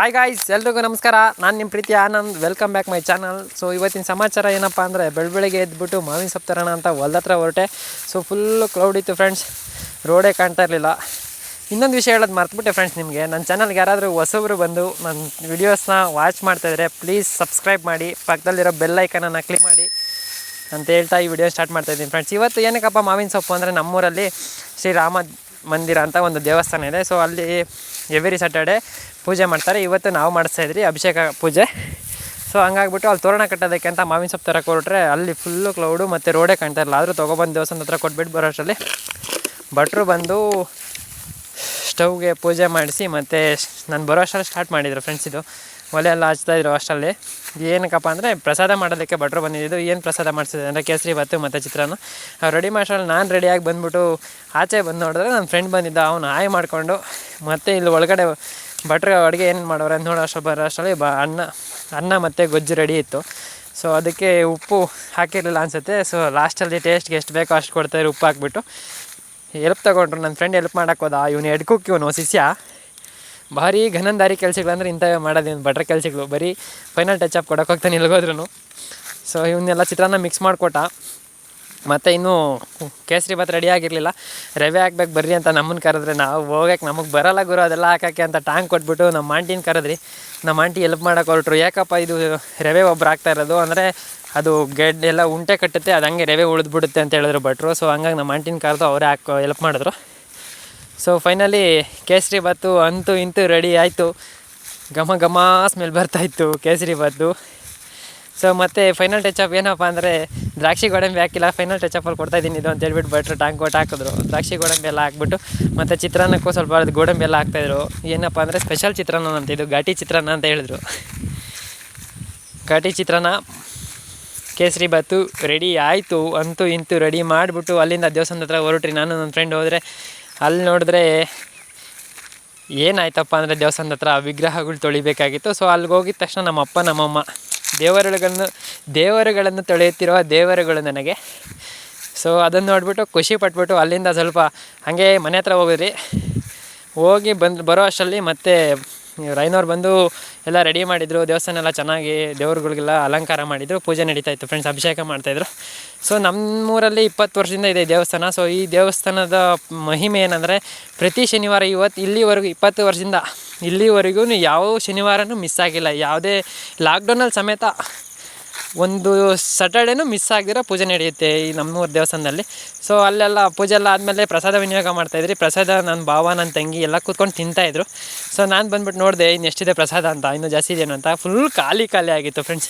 Hi guys ಎಲ್ರಿಗೂ ನಮಸ್ಕಾರ. ನಾನು ನಿಮ್ಮ Preethi Anand. Welcome back my channel so ಇವತ್ತಿನ ಸಮಾಚಾರ ಏನಪ್ಪ ಅಂದರೆ ಬೆಳಬೆಳಿಗ್ಗೆ ಎದ್ಬಿಟ್ಟು ಮಾವಿನ ಸಪ್ತರಣ ತರೋಣ ಅಂತ ಹೊಲ್ದತ್ರ ಹೊರಟೆ. ಸೊ ಫುಲ್ಲು ಕ್ಲೌಡ್ ಇತ್ತು ಫ್ರೆಂಡ್ಸ್ ರೋಡೇ ಕಾಣ್ತಾ ಇರಲಿಲ್ಲ. ಇನ್ನೊಂದು ವಿಷಯ ಹೇಳೋದು ಮರ್ತುಬಿಟ್ಟೆ ಫ್ರೆಂಡ್ಸ್ ನಿಮಗೆ. ನನ್ನ ಚಾನಲ್ಗೆ ಯಾರಾದರೂ ಹೊಸಬ್ರು ಬಂದು ನನ್ನ ವಿಡಿಯೋಸ್ನ ವಾಚ್ ಮಾಡ್ತಾಯಿದ್ರೆ ಪ್ಲೀಸ್ ಸಬ್ಸ್ಕ್ರೈಬ್ ಮಾಡಿ. ಪಕ್ಕದಲ್ಲಿರೋ ಬೆಲ್ ಐಕನನ್ನು ಕ್ಲಿಕ್ ಮಾಡಿ ಅಂತ ಹೇಳ್ತಾ ಈ ವಿಡಿಯೋ ಸ್ಟಾರ್ಟ್ ಮಾಡ್ತಾ ಇದ್ದೀನಿ ಫ್ರೆಂಡ್ಸ್ ಇವತ್ತು ಏನಕ್ಕಪ್ಪ ಮಾವಿನ ಸೊಪ್ಪು ಅಂದರೆ ನಮ್ಮೂರಲ್ಲಿ ಶ್ರೀರಾಮ ಮಂದಿರ ಅಂತ ಒಂದು ದೇವಸ್ಥಾನ ಇದೆ. ಸೊ ಅಲ್ಲಿ ಎವ್ರಿ ಸ್ಯಾಟರ್ಡೆ ಪೂಜೆ ಮಾಡ್ತಾರೆ. ಇವತ್ತು ನಾವು ಮಾಡಿಸ್ತಾ ಇದ್ರಿ ಅಭಿಷೇಕ ಪೂಜೆ. ಸೊ ಹಂಗಾಗ್ಬಿಟ್ಟು ಅಲ್ಲಿ ತೋರಣ ಕಟ್ಟೋದಕ್ಕೆ ಅಂತ ಮಾವಿನ ಸೊಪ್ಪು ತರ ಕೊಟ್ಟರೆ ಅಲ್ಲಿ ಫುಲ್ಲು ಕ್ಲೌಡು ಮತ್ತು ರೋಡೇ ಕಾಣ್ತಾ ಇರಲ್ಲ. ಆದರೂ ತೊಗೊಬಂದು ದೇವಸ್ಥಾನದ ಹತ್ರ ಕೊಟ್ಬಿಟ್ಟು ಬರೋಷ್ಟರಲ್ಲಿ ಭಟ್ರು ಬಂದು ಸ್ಟವ್ಗೆ ಪೂಜೆ ಮಾಡಿಸಿ ಮತ್ತು ನಾನು ಬರೋ ಅಷ್ಟರಲ್ಲಿ ಸ್ಟಾರ್ಟ್ ಮಾಡಿದ್ರು ಫ್ರೆಂಡ್ಸ್ ಇದು. ಒಲೆ ಎಲ್ಲ ಹಚ್ತಾಯಿದ್ರು ಅಷ್ಟರಲ್ಲಿ ಏನಕ್ಕಪ್ಪ ಅಂದರೆ ಪ್ರಸಾದ ಮಾಡೋದಕ್ಕೆ ಭಟ್ರು ಬಂದಿದ್ದು, ಏನು ಪ್ರಸಾದ ಮಾಡಿಸಿದೆ ಅಂದರೆ ಕೇಸರಿ ಭಾತು ಮತ್ತು ಚಿತ್ರಾನ್ನ. ಅವ್ರು ರೆಡಿ ಮಾಡಿಸಲು ನಾನು ರೆಡಿಯಾಗಿ ಬಂದುಬಿಟ್ಟು ಆಚೆ ಬಂದು ನೋಡಿದ್ರೆ ನನ್ನ ಫ್ರೆಂಡ್ ಬಂದಿದ್ದ, ಅವನು ಹಾಯ್ ಮಾಡಿಕೊಂಡು ಮತ್ತೆ ಇಲ್ಲಿ ಒಳಗಡೆ ಭಟ್ರು ಅಡುಗೆ ಏನು ಮಾಡೋರು ಅಂತ ನೋಡೋ ಅಷ್ಟು ಬರೋ ಅಷ್ಟರಲ್ಲಿ ಬ, ಅನ್ನ ಅನ್ನ ಮತ್ತು ಗೊಜ್ಜು ರೆಡಿ ಇತ್ತು. ಸೊ ಅದಕ್ಕೆ ಉಪ್ಪು ಹಾಕಿರಲಿಲ್ಲ ಅನಿಸುತ್ತೆ. ಸೊ ಲಾಸ್ಟಲ್ಲಿ ಟೇಸ್ಟ್ಗೆ ಎಷ್ಟು ಬೇಕೋ ಅಷ್ಟು ಕೊಡ್ತಾರೆ ಉಪ್ಪು ಹಾಕ್ಬಿಟ್ಟು. ಎಲ್ಪ್ ತಗೊಂಡ್ರು ನನ್ನ ಫ್ರೆಂಡ್ ಎಲ್ಪ್ ಮಾಡಕ್ಕೆ ಹೋದ. ಇವನು ಹೆಡ್ ಕುಕ್ ಇವನು ಶಿಷ್ಯ. ಭಾರಿ ಘನಂದಾರಿ ಕೆಲಸಗಳು ಅಂದರೆ ಇಂಥವೇ ಮಾಡೋದು, ಇವ್ನು ಭಟ್ರ ಕೆಲಸಗಳು. ಬರೀ ಫೈನಲ್ ಟಚ್ ಅಪ್ ಕೊಡೋಕೆ ಹೋಗ್ತಾನೆ ಇಲ್ಗೋದ್ರೂ ಸೊ ಇವನ್ನೆಲ್ಲ ಚಿತ್ರಾನ್ನ ಮಿಕ್ಸ್ ಮಾಡಿಕೊಟ್ಟ. ಮತ್ತು ಇನ್ನೂ ಕೇಸರಿ ಭಾತ್ ರೆಡಿ ಆಗಿರಲಿಲ್ಲ. ರವೆ ಹಾಕ್ಬೇಕು ಬರ್ರಿ ಅಂತ ನಮ್ಮನ್ನು ಕರೆದ್ರೆ, ನಾವು ಹೋಗಕ್ಕೆ ನಮಗೆ ಬರಲ್ಲ ಗುರು, ಅದೆಲ್ಲ ಹಾಕೋಕ್ಕೆ ಅಂತ ಟ್ಯಾಂಕ್ ಕೊಟ್ಬಿಟ್ಟು ನಮ್ಮ ಆಂಟಿನ ಕರೆದ್ರಿ. ನಮ್ಮ ಆಂಟಿ ಎಲ್ಪ್ ಮಾಡೋಕೆ ಹೊರಟ್ರು. ಯಾಕಪ್ಪ ಇದು ರವೆ ಒಬ್ಬರು ಹಾಕ್ತಾ ಇರೋದು? ಅಂದರೆ ಅದು ಗೆಡ್ ಎಲ್ಲ ಉಂಟೆ ಕಟ್ಟುತ್ತೆ, ಅದು ಹಂಗೆ ರೆವೆ ಉಳಿದ್ಬಿಡುತ್ತೆ ಅಂತ ಹೇಳಿದ್ರು ಭಟ್ರು. ಸೊ ಹಂಗಾಗಿ ನಮ್ಮ ಆಂಟಿನ ಕಾರ್ದು ಅವರೇ ಹಾಕೋ ಎಲ್ಪ್ ಮಾಡಿದ್ರು. ಸೊ ಫೈನಲಿ ಕೇಸರಿ ಭಾತು ಅಂತೂ ಇಂತೂ ರೆಡಿ ಆಯಿತು. ಘಮ ಘಮ ಸ್ಮೆಲ್ ಬರ್ತಾಯಿತ್ತು ಕೇಸರಿ ಭಾತು. ಸೊ ಮತ್ತು ಫೈನಲ್ ಟಚ್ ಅಪ್ ಏನಪ್ಪ ಅಂದರೆ ದ್ರಾಕ್ಷಿ ಗೋಡಂಬಿ ಹಾಕಿಲ್ಲ ಫೈನಲ್ ಟಚ್ ಅಪ್ಪಲ್ಲಿ ಕೊಡ್ತಾಯಿದ್ದೀನಿ ಇದು ಅಂತ ಹೇಳ್ಬಿಟ್ಟು ಭಟ್ರು ಟ್ಯಾಂಕ್ ಕೊಟ್ಟು ಹಾಕಿದ್ರು. ದ್ರಾಕ್ಷಿ ಗೋಡಂಬಿ ಎಲ್ಲ ಹಾಕ್ಬಿಟ್ಟು, ಮತ್ತು ಚಿತ್ರಾನ್ನಕ್ಕೂ ಸ್ವಲ್ಪ ಗೋಡಂಬಿ ಎಲ್ಲ ಹಾಕ್ತಾಯಿದ್ರು ಏನಪ್ಪ ಅಂದರೆ ಸ್ಪೆಷಲ್ ಚಿತ್ರಾನ್ನ ಅಂತ, ಇದು ಘಾಟಿ ಚಿತ್ರಾನ್ನ ಅಂತ ಹೇಳಿದ್ರು. ಘಾಟಿ ಚಿತ್ರಾನ್ನ. ಕೇಸರಿ ಬಾತು ರೆಡಿ ಆಯಿತು, ಅಂತೂ ಇಂತೂ ರೆಡಿ ಮಾಡಿಬಿಟ್ಟು ಅಲ್ಲಿಂದ ದೇವಸ್ಥಾನದ ಹತ್ರ ಹೊರಟ್ರಿ. ನಾನು ನನ್ನ ಫ್ರೆಂಡ್ ಹೋದರೆ ಅಲ್ಲಿ ನೋಡಿದ್ರೆ ಏನಾಯ್ತಪ್ಪ ಅಂದರೆ ದೇವಸ್ಥಾನದ ಹತ್ರ ವಿಗ್ರಹಗಳು ತೊಳಿಬೇಕಾಗಿತ್ತು. ಸೊ ಅಲ್ಲಿಗೆ ಹೋಗಿದ ತಕ್ಷಣ ನಮ್ಮಪ್ಪ ನಮ್ಮಮ್ಮ ದೇವರುಗಳನ್ನು ದೇವರುಗಳನ್ನು ತೊಳೆಯುತ್ತಿರುವ ದೇವರುಗಳು ನನಗೆ. ಸೊ ಅದನ್ನು ನೋಡಿಬಿಟ್ಟು ಖುಷಿ ಪಟ್ಬಿಟ್ಟು ಅಲ್ಲಿಂದ ಸ್ವಲ್ಪ ಹಾಗೆ ಮನೆ ಹತ್ರ ಹೋಗಿದ್ರಿ. ಹೋಗಿ ಬಂದು ಬರೋ ಅಷ್ಟರಲ್ಲಿ ಮತ್ತೆ ರೈನವ್ರು ಬಂದು ಎಲ್ಲ ರೆಡಿ ಮಾಡಿದರು ದೇವಸ್ಥಾನ ಎಲ್ಲ ಚೆನ್ನಾಗಿ ದೇವ್ರುಗಳಿಗೆಲ್ಲ ಅಲಂಕಾರ ಮಾಡಿದರು, ಪೂಜೆ ನಡೀತಾ ಇತ್ತು ಫ್ರೆಂಡ್ಸ್ ಅಭಿಷೇಕ ಮಾಡ್ತಾಯಿದ್ರು ಸೊ ನಮ್ಮೂರಲ್ಲಿ ಇಪ್ಪತ್ತು ವರ್ಷದಿಂದ ಇದೆ ದೇವಸ್ಥಾನ. ಸೊ ಈ ದೇವಸ್ಥಾನದ ಮಹಿಮೆ ಏನಂದರೆ, ಪ್ರತಿ ಶನಿವಾರ ಇವತ್ತು ಇಲ್ಲಿವರೆಗೂ, ಇಪ್ಪತ್ತು ವರ್ಷದಿಂದ ಇಲ್ಲಿವರೆಗೂ ಯಾವ ಶನಿವಾರನೂ ಮಿಸ್ ಆಗಿಲ್ಲ. ಯಾವುದೇ ಲಾಕ್ಡೌನಲ್ಲಿ ಸಮೇತ ಒಂದು ಸಟರ್ಡೇನೂ ಮಿಸ್ ಆಗದಿರೋ ಪೂಜೆ ನಡೆಯುತ್ತೆ ಈ ನಮ್ಮೂರು ದೇವಸ್ಥಾನದಲ್ಲಿ. ಸೊ ಅಲ್ಲೆಲ್ಲ ಪೂಜೆ ಎಲ್ಲ ಆದಮೇಲೆ ಪ್ರಸಾದ ವಿನಿಯೋಗ ಮಾಡ್ತಾಯಿದ್ರಿ ಪ್ರಸಾದ ನನ್ನ ಭಾವ ನನ್ನ ತಂಗಿ ಎಲ್ಲ ಕೂತ್ಕೊಂಡು ತಿಂತಾಯಿದ್ರು ಸೊ ನಾನು ಬಂದ್ಬಿಟ್ಟು ನೋಡಿದೆ ಇನ್ನು ಎಷ್ಟಿದೆ ಪ್ರಸಾದ ಅಂತ, ಇನ್ನೂ ಜಾಸ್ತಿ ಇದೇನು ಅಂತ. ಫುಲ್ ಖಾಲಿ ಖಾಲಿ ಆಗಿತ್ತು ಫ್ರೆಂಡ್ಸ್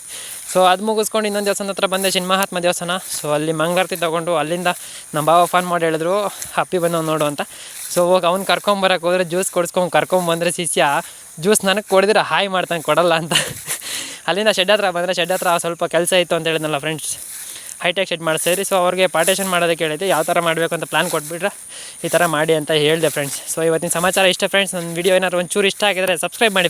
ಸೊ ಅದು ಮುಗಿಸ್ಕೊಂಡು ಇನ್ನೊಂದು ದೇವಸ್ಥಾನ ಹತ್ರ ಬಂದೆ ಚಿನ್ಮಹಾತ್ಮ ದೇವಸ್ಥಾನ. ಸೊ ಅಲ್ಲಿ ಮಂಗಾರತಿ ತೊಗೊಂಡು ಅಲ್ಲಿಂದ ನಮ್ಮ ಭಾವ ಫೋನ್ ಮಾಡಿ ಹೇಳಿದ್ರು ಹಪ್ಪಿ ಬಂದವ್ ನೋಡು ಅಂತ. ಸೊ ಹೋಗಿ ಅವ್ನು ಕರ್ಕೊಂಬರಕ್ಕೆ ಹೋದ್ರೆ ಜ್ಯೂಸ್ ಕೊಡಿಸ್ಕೊಂಡು ಕರ್ಕೊಂಬಂದ್ರೆ ಶಿಷ್ಯ ಜ್ಯೂಸ್ ನನಗೆ ಕೊಡಿದ್ರೆ, ಹಾಯ್ ಮಾಡ್ತಾನೆ ಕೊಡಲ್ಲ ಅಂತ. ಅಲ್ಲಿಂದ ಶೆಡ್ ಹತ್ರ ಬಂದರೆ ಶೆಡ್ ಹತ್ರ ಸ್ವಲ್ಪ ಕೆಲಸ ಇತ್ತು ಅಂತ ಹೇಳಿದ್ನಲ್ಲ ಫ್ರೆಂಡ್ಸ್ ಹೈಟೆಕ್ ಶೆಡ್ ಮಾಡಿಸಿರಿ ಸೊ ಅವ್ರಿಗೆ ಪಾರ್ಟೇಷನ್ ಮಾಡೋದಕ್ಕೆ ಹೇಳಿದ್ದೆ ಯಾವ ಥರ ಮಾಡಬೇಕು ಅಂತ ಪ್ಲಾನ್ ಕೊಟ್ಬಿಟ್ರೆ, ಈ ಥರ ಮಾಡಿ ಅಂತ ಹೇಳಿದೆ ಫ್ರೆಂಡ್ಸ್ ಸೊ ಇವತ್ತಿನ ಸಮಾಚಾರ ಇಷ್ಟ ಫ್ರೆಂಡ್ಸ್ ನನ್ನ ವೀಡಿಯೋ ಏನಾದ್ರು ಒಂಚೂರು ಇಷ್ಟ ಆಗಿದ್ರೆ ಸಬ್ಸ್ಕ್ರೈಬ್ ಮಾಡಿ.